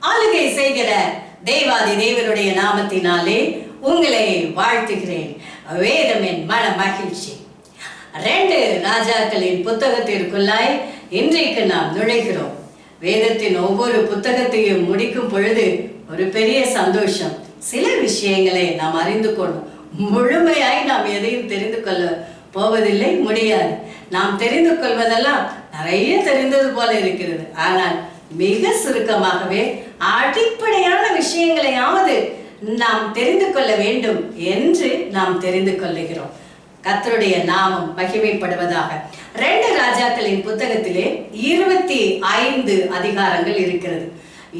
ஆளுகை செய்கிற தேவாதி தேவனுடைய நாமத்தினாலே உங்களை வாழ்த்துகிறேன். வேதம் என் மன மகிழ்ச்சி. ரெண்டு ராஜாக்களின் புத்தகத்திற்குள்ளாய் இன்றைக்கு நாம் நுழைகிறோம். வேதத்தின் ஒவ்வொரு புத்தகத்தையும் முடிக்கும் பொழுது ஒரு பெரிய சந்தோஷம். சில விஷயங்களை நாம் அறிந்து கொள்ளும் முழுமையாய் நாம் எதையும் தெரிந்து கொள்ள போவதில்லை முடியாது. நாம் தெரிந்து கொள்வதெல்லாம் நிறைய தெரிந்தது போல இருக்கிறது. ஆனால் மிக சுருக்கமாகவே அடிப்படையான விஷயங்களையாவது நாம் தெரிந்து கொள்ள வேண்டும் என்று நாம் தெரிந்து கொள்ளுகிறோம். கத்தருடைய நாமம் மகிமைப்படுவதாக. ரெண்டு ராஜாக்களின் புத்தகத்திலே இருபத்தி ஐந்து அதிகாரங்கள் இருக்கிறது.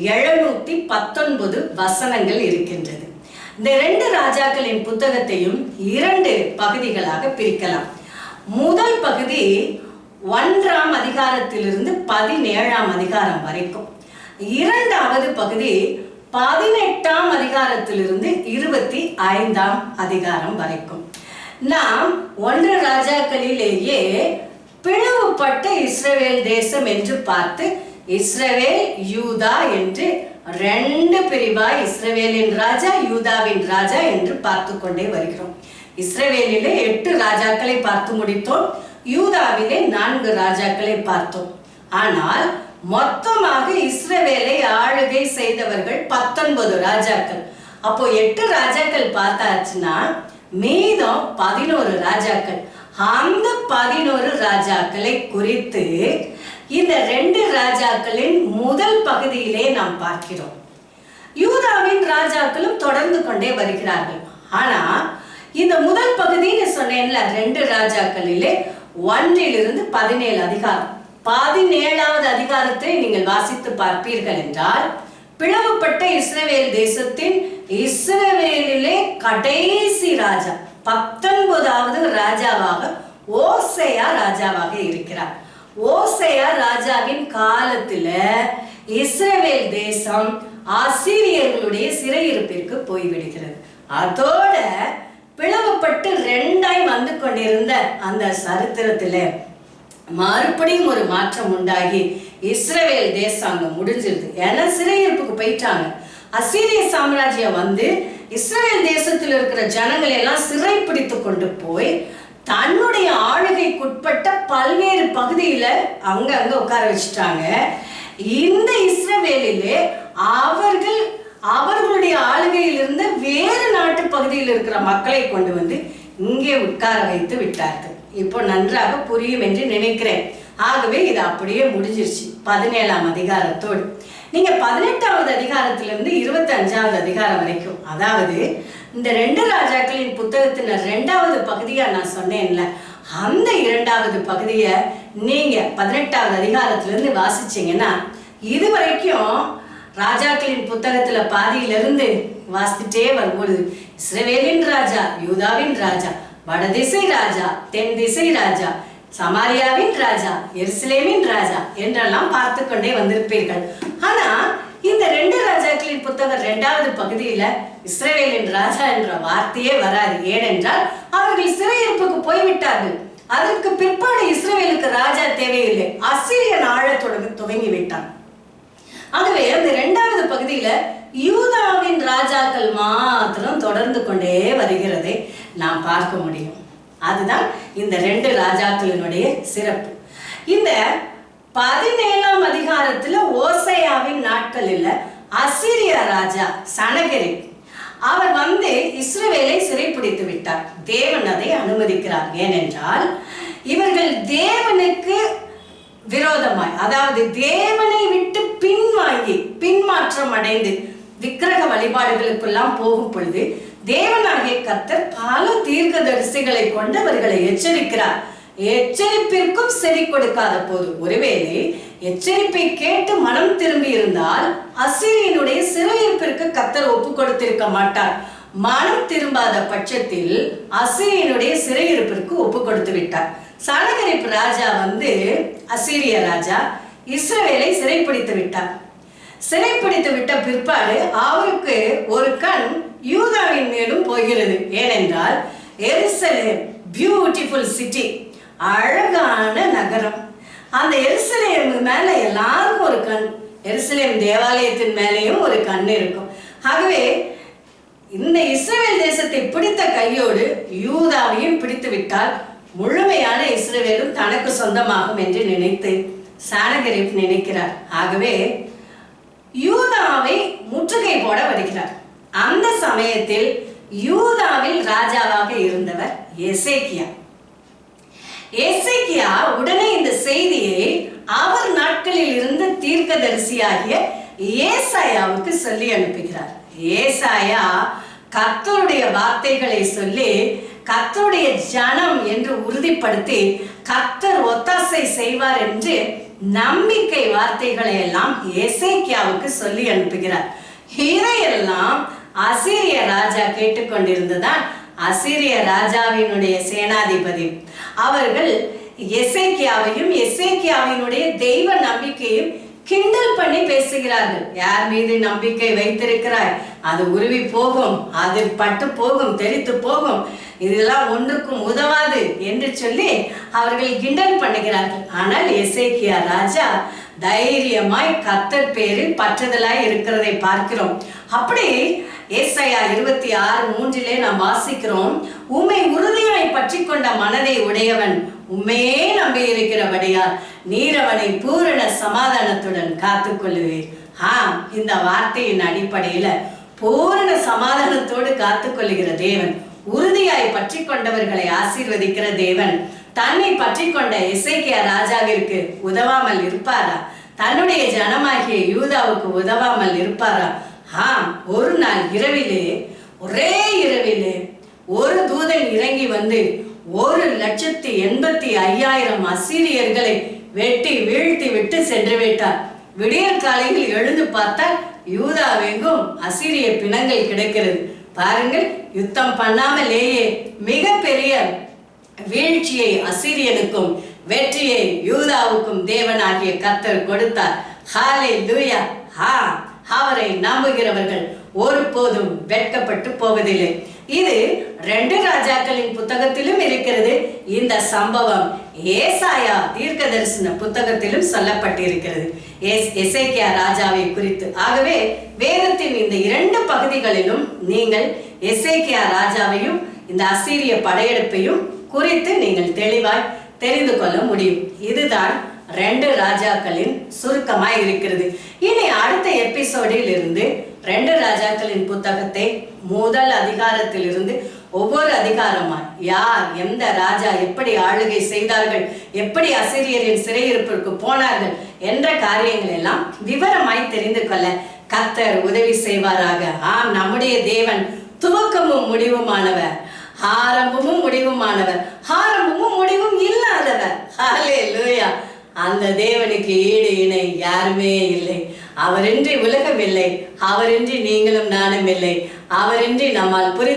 எழுநூத்தி பத்தொன்பது வசனங்கள் இருக்கின்றது. இந்த ரெண்டு ராஜாக்களின் புத்தகத்தையும் இரண்டு பகுதிகளாக பிரிக்கலாம். முதல் பகுதி ஒன்றாம் அதிகாரத்திலிருந்து பதினேழாம் அதிகாரம் வரைக்கும். இரண்டாவது பகுதி பதினெட்டாம் அதிகாரத்திலிருந்து இருபத்தி ஐந்தாம் அதிகாரம் வரைக்கும். நாம் ஒன்று ராஜாக்களிலேயே பிளவுபட்ட இஸ்ரவேல் தேசம் என்று பார்த்து இஸ்ரவேல் யூதா என்று ரெண்டு பிரிவாய் இஸ்ரவேலின் ராஜா யூதாவின் ராஜா என்று பார்த்து கொண்டே வருகிறோம். இஸ்ரவேலிலே எட்டு ராஜாக்களை பார்த்து முடித்தோம் யூதாவிலே நான்கு ராஜாக்களை பார்த்தோம். ஆனால் மொத்தமாக இஸ்ரவேலை ஆளுகை செய்தவர்கள் பத்தொன்பது ராஜாக்கள். அப்போ எட்டு ராஜாக்கள் பார்த்தாச்சுன்னா மீதம் பதினோரு ராஜாக்கள். அந்த பதினோரு ராஜாக்களை குறித்து இந்த ரெண்டு ராஜாக்களின் முதல் பகுதியிலே நாம் பார்க்கிறோம். யூதாவின் ராஜாக்களும் தொடர்ந்து கொண்டே வருகிறார்கள். ஆனா இந்த முதல் பகுதின்னு சொன்னேன்ல ரெண்டு ராஜாக்களிலே ஒன்றிலிருந்து பதினேழு அதிகாரம். பதினேழாவது அதிகாரத்தை நீங்கள் வாசித்து பார்ப்பீர்கள் என்றால் பிளவுபட்ட இஸ்ரேவேல் தேசத்தின் இஸ்ரேவேலிலே கடைசி ராஜா பத்தொன்பதாவது ராஜாவாக ஓசையா ராஜாவாக இருக்கிறார். ஓசையா ராஜாவின் காலத்துல இஸ்ரேவேல் தேசம் ஆசிரியர்களுடைய சிறையிருப்பிற்கு போய்விடுகிறது. அதோட பிளவுபட்டு ரெண்டாய் வந்து கொண்டிருந்த அந்த சரித்திரத்துல மறுபடியும் ஒரு மாற்றம் உண்டாகி இஸ்ரேல் தேசம் அங்கே முடிஞ்சிருது. ஏன்னா சிறையிருப்புக்கு போயிட்டாங்க. அசீரிய சாம்ராஜ்யம் வந்து இஸ்ரேல் தேசத்தில் இருக்கிற ஜனங்களை எல்லாம் சிறைப்பிடித்து கொண்டு போய் தன்னுடைய ஆளுகைக்குட்பட்ட பல்வேறு பகுதியில அங்க அங்க உட்கார வச்சுட்டாங்க. இந்த இஸ்ரவேலிலே அவர்கள் அவர்களுடைய ஆளுகையிலிருந்து வேறு நாட்டு பகுதியில் இருக்கிற மக்களை கொண்டு வந்து இங்கே உட்கார வைத்து விட்டார்கள். இப்போ நன்றாக புரியும் என்று நினைக்கிறேன். ஆகவே இது அப்படியே முடிஞ்சிருச்சு. பதினேழாம் அதிகாரத்தோடு. நீங்க பதினெட்டாவது அதிகாரத்திலிருந்து இருபத்தி அஞ்சாவது அதிகாரம் வரைக்கும். அதாவது இந்த ரெண்டு ராஜாக்களின் புத்தகத்தின் ரெண்டாவது பகுதியா நான் சொன்னேன்ல அந்த இரண்டாவது பகுதியை நீங்க பதினெட்டாவது அதிகாரத்திலிருந்து வாசிச்சீங்கன்னா இது வரைக்கும் ராஜாக்களின் புத்தகத்துல பாதியிலிருந்து வாசித்துட்டே வரும்பொழுது இஸ்ரவேலின் ராஜா யூதாவின் ராஜா வடதிசை ராஜா தென் திசை ராஜா சமாரியாவின் ராஜா எருசலேமின் ராஜா என்றெல்லாம் பார்த்து கொண்டே வந்திருப்பீர்கள். ஆனா இந்த ரெண்டு ராஜாக்களின் புத்தகம் இரண்டாவது பகுதியில இஸ்ரேலின் ராஜா என்ற வார்த்தையே வராது. ஏனென்றால் அவர்கள் சிறையிருப்புக்கு போய்விட்டார்கள். அதற்கு பிற்பாடு இஸ்ரேலுக்கு ராஜா தேவையில்லை. அசிரியன் ஆழ தொடங்கி துவங்கி விட்டான் ஆகவே அந்த இரண்டாவது பகுதியில யூதாவின் ராஜாக்கள் மாத்திரம் தொடர்ந்து கொண்டே வருகிறது. நாம் பார்க்க முடியும். அதுதான் இந்த ரெண்டு ராஜாக்களினுடைய சிறப்பு. இந்த பதினேழாம் அதிகாரத்துல ஓசையாவின் நாட்களில் அசிரிய ராஜா சனகரி அவர் வந்து இஸ்ரவேலை சிறைப்பிடித்து விட்டார். தேவன் அதை அனுமதிக்கிறார். ஏனென்றால் இவர்கள் தேவனுக்கு விரோதமாய் அதாவது தேவனை விட்டு பின்வாங்கி பின்மாற்றம் அடைந்து விக்கிரக வழிபாடுகளுக்கெல்லாம் போகும் பொழுது தேவனாகிய கத்தர் பல தீர்க்க தரிசிகளை கொண்டவர்களை எச்சரிக்கிறார். எச்சரிப்பிற்கும் செவி கொடுக்காத போது ஒருவேளை எச்சரிப்பை கேட்டு மனம் திரும்பி இருந்தால் அசிரியனுடைய சிறையிருப்பிற்கு கத்தர் ஒப்பு கொடுத்திருக்க மாட்டார். மனம் திரும்பாத பட்சத்தில் அசிரியனுடைய சிறையிருப்பிற்கு ஒப்பு கொடுத்து விட்டார். சனகரிப்பு ராஜா வந்து அசிரிய ராஜா இஸ்ரவேலை சிறைப்பிடித்து விட்டார். சிறைப்பிடித்து விட்ட பிற்பாடு அவருக்கு ஒரு கண் யூதாவின் மேலும் போகிறது. ஏனென்றால் எருசலேம் பியூட்டிஃபுல் சிட்டி அழகான நகரம். அந்த எருசலேம் மேல எல்லாருக்கும் ஒரு கண். எருசலேம் தேவாலயத்தின் மேலேயும் ஒரு கண் இருக்கும். ஆகவே இந்த இஸ்ரேல் தேசத்தை பிடித்த கையோடு யூதாவையும் பிடித்து விட்டால் முழுமையான இஸ்ரேலும் தனக்கு சொந்தமாகும் என்று நினைத்து சானகரிப் நினைக்கிறார். ஆகவே யூதாவை முற்றுகை போட வருகிறார் அந்த சமயத்தில் யூதாவில் ராஜாவாக இருந்தவர் எசேக்கியா. எசேக்கியா உடனே இந்த செய்தியை அவர் நாட்களில் இருந்த தீர்க்கதரிசியாகிய ஏசாயாவுக்கு சொல்லி அனுப்புகிறார். ஏசாயா கர்த்தருடைய வார்த்தைகளை சொல்லி கத்தருடைய ஜனம் என்று உறுதிப்படுத்தி கர்த்தர் ஒத்தாசை செய்வார் என்று நம்பிக்கை வார்த்தைகளை எல்லாம் எசேக்கியாவுக்கு சொல்லி அனுப்புகிறார். இதையெல்லாம் அசீரிய ராஜா கேட்டுக்கொண்டிருந்ததால் அசீரிய ராஜாவினுடைய சேனாதிபதி. அவர்கள் எசேக்கியாவையும் எசேக்கியாவினுடைய தெய்வ நம்பிக்கையும் கிண்டல் பண்ணி பேசுகிறார்கள். யார் மீது நம்பிக்கை வைத்திருக்கிறாய்? அது உருவி போகும் அது பட்டு போகும் தெரித்து போகும். இதெல்லாம் ஒன்றுக்கும் உதவாது என்று சொல்லி அவர்கள் கிண்டல் பண்ணுகிறார்கள். ஆனால் எசேக்கியா ராஜா தைரியமாய் கத்தர் பேரில் பற்றுதலாய் இருக்கிறதை பார்க்கிறோம். அப்படி ஏசாயா இருபத்தி ஆறு மூன்றிலே நாம் வாசிக்கிறோம் உண்மை உறுதியாய் பற்றி கொண்ட மனதை உடையவன் உண்மையே நம்பி இருக்கிறபடியால் நீரவனை பூரண சமாதானத்துடன் காத்துக்கொள்ளுவீர். ஆ இந்த வார்த்தையின் அடிப்படையில பூரண சமாதானத்தோடு காத்துக்கொள்ளுகிற தேவன் உறுதியாய் பற்றி கொண்டவர்களை ஆசீர்வதிக்கிற தேவன் தன்னை பற்றி கொண்ட இசைக்கியா ராஜாவிற்கு உதவாமல் இருப்பாரா? தன்னுடைய ஜனமாகிய யூதாவுக்கு உதவாமல் இருப்பாரா? ஆம் ஒரு நாள் இரவிலே ஒரே இரவிலே ஒரு தூதன் இறங்கி வந்து ஒரு லட்சத்தி எண்பத்தி ஐயாயிரம் அசீரியர்களை வெட்டி வீழ்த்தி விட்டு சென்று விட்டார். விடியற் காலையில் எழுந்து பார்த்தால் யூதாவெங்கும் அசீரிய பிணங்கள் கிடக்கிறது. பாருங்கள் யுத்தம் பண்ணாமலேயே மிகப்பெரிய வீழ்ச்சியை அசிரியனுக்கும் வெற்றியை யூதாவுக்கும் தேவனாகிய கத்தர் கொடுத்தார். ஹாலே லூயா ஹா அவரை நம்புகிறவர்கள் ஒருபோதும் வெட்கப்பட்டு போவதில்லை. இது ரெண்டு ராஜாக்களின் புத்தகத்திலும் இருக்கிறது. இந்த சம்பவம் ஏசாயா தீர்க்க தரிசன புத்தகத்திலும் சொல்லப்பட்டிருக்கிறது. எஸ் எசேக்கியா ராஜாவை குறித்து. ஆகவே வேதத்தின் இந்த இரண்டு பகுதிகளிலும் நீங்கள் எசைக்கியா ராஜாவையும் இந்த அசீரிய படையெடுப்பையும் குறித்து நீங்கள் தெளிவாய் தெரிந்து கொள்ள முடியும். இதுதான் ரெண்டு ராஜாக்களின் சுருக்கமாய் இருக்கிறது. இனி அடுத்த எபிசோடில் இருந்து ரெண்டு ராஜாக்களின் புத்தகத்தை முதல் அதிகாரத்தில் இருந்து ஒவ்வொரு அதிகாரமாய் யார் எந்த ராஜா எப்படி ஆளுகை செய்தார்கள் எப்படி அசிரியரின் சிறையிருப்பிற்கு போனார்கள் என்ற காரியங்கள் எல்லாம் விவரமாய் தெரிந்து கொள்ள கத்தர் உதவி செய்வாராக. ஆம் நம்முடைய தேவன் துவக்கமும் முடிவுமானவர் ஆரம்பமும் முடிவுமானவர் ஆரம்பமும் முடிவும் இல்லாதவர். ஹாலே அந்த தேவனுக்கு ஈடு இணை யாருமே இல்லை. அவரின்றி உலகம் இல்லை அவரின்றி நீங்களும் நானும் இல்லை. அவரின்றி நம்மால் புரி